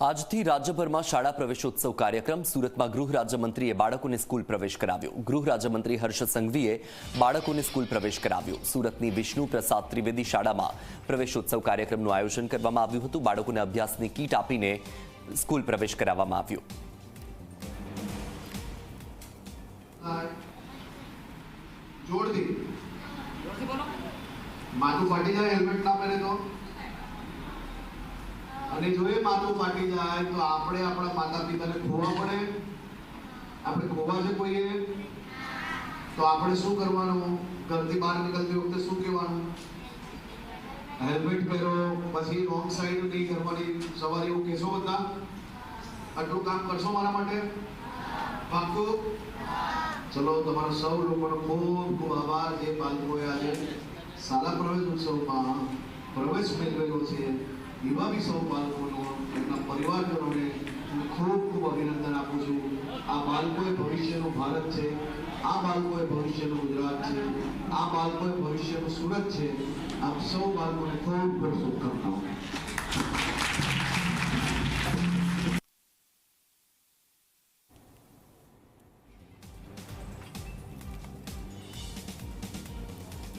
આજથી રાજ્યભરમાં શાળા પ્રવેશોત્સવ કાર્યક્રમ. સુરતમાં ગૃહ રાજ્યમંત્રીએ બાળકોને સ્કૂલ પ્રવેશ કરાવ્યો. ગૃહ રાજ્યમંત્રી હર્ષ સંઘવીએ બાળકોને સ્કૂલ પ્રવેશ કરાવ્યો. સુરતની વિષ્ણુ પ્રસાદ ત્રિવેદી શાળામાં પ્રવેશોત્સવ કાર્યક્રમનું આયોજન કરવામાં આવ્યું હતું. બાળકોને અભ્યાસની કીટ આપીને સ્કૂલ પ્રવેશ કરાવવામાં આવ્યો. જોરથી. માથું ફાટી જાય હેલ્મેટ ના પહેરે તો. અને જો એ માથું ફાટી જાય તો આપણે આપણા માતા પિતાને ખોવા પડે? આપણે ખોવા છે કોઈએ? તો આપણે શું કરવાનું? ઘરથી બહાર નીકળતી વખતે શું કહેવાનું? હેલ્મેટ પહેરો, પછી રોંગ સાઈડ નહીં કરવાની. સવારે એવું કહેશો બધા? આટલું કામ કરશો મારા માટે? પાક્કું? ચલો, તમારા સૌ લોકોનો ખૂબ ખૂબ આભાર. જે બાળકોએ આજે શાળા પ્રવેશ ઉત્સવમાં પ્રવેશ મેળવેલો છે એવા બી સૌ બાળકોનો એમના પરિવારજનોને હું ખૂબ ખૂબ અભિનંદન આપું છું. આ બાળકોએ ભવિષ્યનું ભારત છે, આ બાળકોએ ભવિષ્યનું ગુજરાત છે, આ બાળકોએ ભવિષ્યનું સુરત છે. આપ સૌ બાળકોને ખૂબ ખૂબ શુભકામનાઓ.